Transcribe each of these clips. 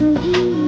Mm-hmm.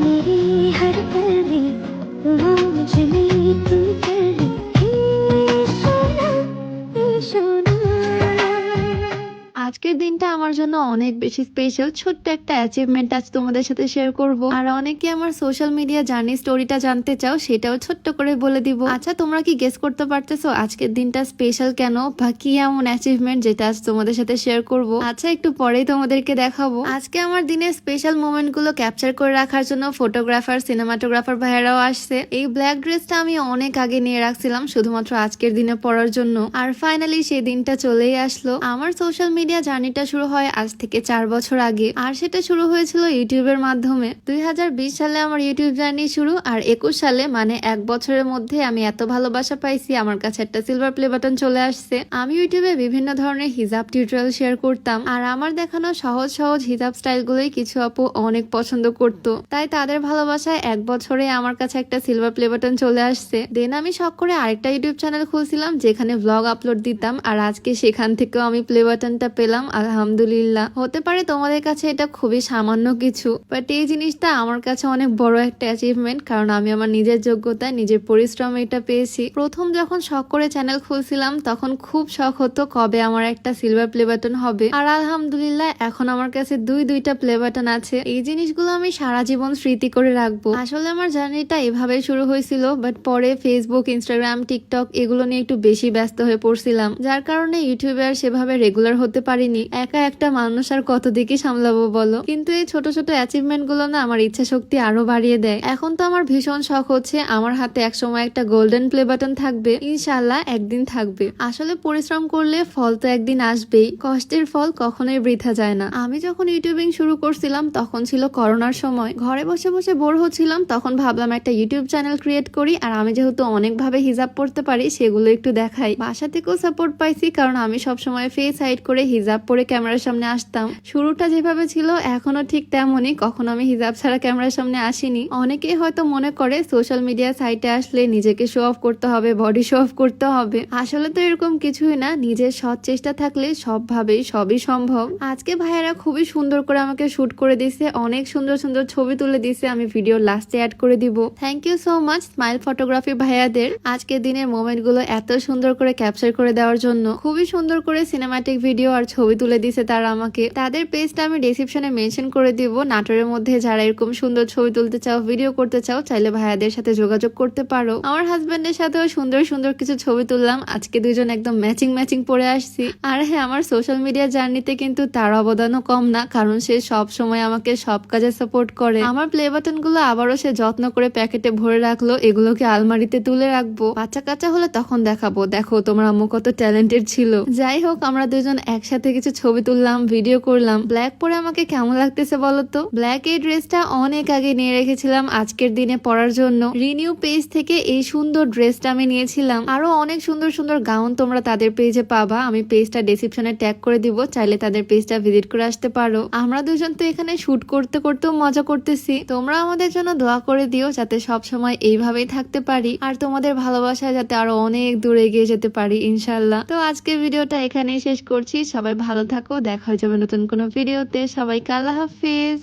আজকের দিনটা আমার জন্য অনেক বেশি স্পেশাল ছোট্ট একটা অ্যাচিভমেন্ট আজ তোমাদের সাথে শেয়ার করব। আর অনেকে আমার সোশ্যাল মিডিয়া জার্নি স্টোরিটা জানতে চাও, সেটাও ছোট্ট করে বলে দিব। আচ্ছা তোমরা কি গেস করতে পারতেছো আজকের দিনটা স্পেশাল কেন বা কি এমন অ্যাচিভমেন্ট যেটা আজ তোমাদের সাথে শেয়ার করব? আচ্ছা একটু পরেই তোমাদেরকে দেখাবো। আজকে আমার দিনের স্পেশাল মোমেন্টগুলো ক্যাপচার করে রাখার জন্য ফটোগ্রাফার সিনেমাটোগ্রাফার ভাইয়েরাও আসছে। এই ব্ল্যাক ড্রেসটা আমি অনেক আগে নিয়ে রাখছিলাম, শুধুমাত্র আজকের দিনে পরার জন্য। আর ফাইনালি সেই দিনটা চলেই আসলো। আমার সোশ্যাল মিডিয়া জার্নিটা শুরু হয় আজ থেকে চার বছর আগে। আর সেটা শুরু হয়েছিল ইউটিউবের মাধ্যমে। দু হাজার বিশ সালে আমার ইউটিউব জার্নি শুরু, আর একুশ সালে মানে এক বছরের মধ্যে আমি এত ভালোবাসা পাইছি, আমার কাছে একটা সিলভার প্লে বাটন চলে আসছে। আমি ইউটিউবে বিভিন্ন ধরনের হিজাব টিউটোরিয়াল শেয়ার করতাম, আর আমার দেখানো সহজ সহজ হিজাব স্টাইলগুলোই কিছু আপু অনেক পছন্দ করত। তাই তাদের ভালোবাসায় এক বছরে আমার কাছে একটা সিলভার প্লে বাটন চলে আসছে। দেন আমি শখ করে আরেকটা ইউটিউব চ্যানেল খুলছিলাম, যেখানে ব্লগ আপলোড দিতাম, আর আজকে সেখান থেকেও আমি প্লে বাটনটা পেলাম। আলহামদুলিল্লাহ। হতে পারে তোমাদের কাছে এটা খুবই সামান্য কিছু বাট এই জিনিসটা আমার কাছে অনেক বড় একটা অ্যাচিভমেন্ট কারণ আমি আমার নিজের যোগ্যতায় নিজের পরিশ্রমে এটা পেয়েছি। প্রথম যখন শখ করে চ্যানেল খুলছিলাম, তখন খুব শখ হতো কবে আমার একটা সিলভার প্লে বাটন হবে। আর আলহামদুলিল্লাহ, এখন আমার কাছে দুই, দুইটা প্লে বাটন আছে। এই জিনিসগুলো আমি সারা জীবন স্মৃতি করে রাখব। আসলে আমার জার্নিটা এভাবে শুরু হয়েছিল বাট পরে ফেসবুক ইনস্টাগ্রাম টিকটক এগুলো নিয়ে একটু বেশি ব্যস্ত হয়ে পড়ছিলাম। যার কারণে ইউটিউবে আর সেভাবে রেগুলার হতে পারিনি। একা একটা মানুষ আর কত দিকে সামলাবো বলো? কিন্তু এই ছোট ছোট অ্যাচিভমেন্টগুলো না আমার ইচ্ছা শক্তি আরও বাড়িয়ে দেয়। এখন তো আমার ভীষণ শখ হচ্ছে আমার হাতে একসময় একটা গোল্ডেন প্লে বাটন থাকবে। ইনশাল্লাহ একদিন থাকবে। আসলে পরিশ্রম করলে ফল তো একদিন আসবেই। কষ্টের ফল কখনোই বৃথা যায় না। আমি যখন ইউটিউবিং শুরু করছিলাম তখন ছিল করোনার সময়। ঘরে বসে বসে বোর হচ্ছিলাম তখন ভাবলাম একটা ইউটিউব চ্যানেল ক্রিয়েট করি। আর আমি যেহেতু অনেকভাবে হিজাব পড়তে পারি সেগুলো একটু দেখাই। বাসা থেকেও সাপোর্ট পাইছি কারণ আমি সবসময় ফেস হাইড করে হিজাব পরে ক্যামেরার সামনে আসতাম। শুরুটা যেভাবে ছিল, এখনও ঠিক তেমনই। কখনো আমি হিজাব ছাড়া ক্যামেরার সামনে আসিনি। অনেকেই হয়তো মনে করে সোশ্যাল মিডিয়া সাইটে আসলে নিজেকে শো অফ করতে হবে বডি শো অফ করতে হবে। আসলে তো এরকম কিছুই না, নিজের সৎ চেষ্টা থাকলে সবভাবেই সবই সম্ভব। আজকে ভাইয়েরা খুবই সুন্দর করে আমাকে শুট করে দিছে অনেক সুন্দর সুন্দর ছবি তুলে দিছে আমি ভিডিও লাস্টে অ্যাড করে দিব। Thank you so much smile photography ভাইয়াদের। আজকের দিনের মোমেন্টগুলো এত সুন্দর করে ক্যাপচার করে দেওয়ার জন্য। খুবই সুন্দর করে সিনেমাটিক ভিডিও আর ছবি তুলে দিছে তারা আমাকে। তাদের পেজটা আমি ডিসক্রিপশনে মেনশন করে দিব। নাটোরের মধ্যে যারা এরকম সুন্দর ছবি তুলতে চাও ভিডিও করতে চাও, চাইলে ভাইয়াদের সাথে যোগাযোগ করতে পারো। আমার হাজবেন্ডের সাথেও সুন্দর সুন্দর কিছু ছবি তুললাম। আজকে দুজন একদম ম্যাচিং ম্যাচিং পরে আসছি। আর হ্যাঁ আমার সোশ্যাল মিডিয়া জার্নিতে কিন্তু তার অবদানও কম না, কারণ সে সব সময় আমাকে সব কাজে সাপোর্ট করে। আমার প্লে বাটনগুলো আবারও সে যত্ন করে প্যাকেটে ভরে রাখল। এগুলোকে আলমারিতে তুলে রাখব। বাচ্চা কাচ্চা হলে তখন দেখাবো। দেখো, তোমার আম্মু কত ট্যালেন্টেড ছিল। যাই হোক, আমরা দুজন একসাথে কিছু ছবি তুললাম ভিডিও করলাম। ব্ল্যাক পরে আমাকে কেমন লাগতেছে বলতো ব্ল্যাক এই ড্রেসটা অনেক আগে নিয়ে রেখেছিলাম, আজকের দিনে পরার জন্য। রিনিউ পেজ থেকে এই সুন্দর ড্রেসটা আমি নিয়েছিলাম। আরও অনেক সুন্দর সুন্দর গাউন তোমরা তাদের পেজে পাবা। আমি পেজটা ডেসক্রিপশনে ট্যাগ করে দিব, চাইলে তাদের পেজটা ভিজিট করে আসতে পারো। আমরা দুজন তো এখানে শুট করতে করতেও মজা করতেছি। তোমরা আমাদের জন্য দোয়া করে দিও যাতে সব সময় এইভাবেই থাকতে পারি। আর তোমাদের ভালোবাসায় যাতে আরও অনেক দূরে এগিয়ে যেতে পারি ইনশাল্লাহ তো আজকের ভিডিওটা এখানেই শেষ করছি। সবাই ভালো থাকো দেখা হয়ে যাবে নতুন কোনো ভিডিওতে। সবাইকে আল্লাহ হাফিজ।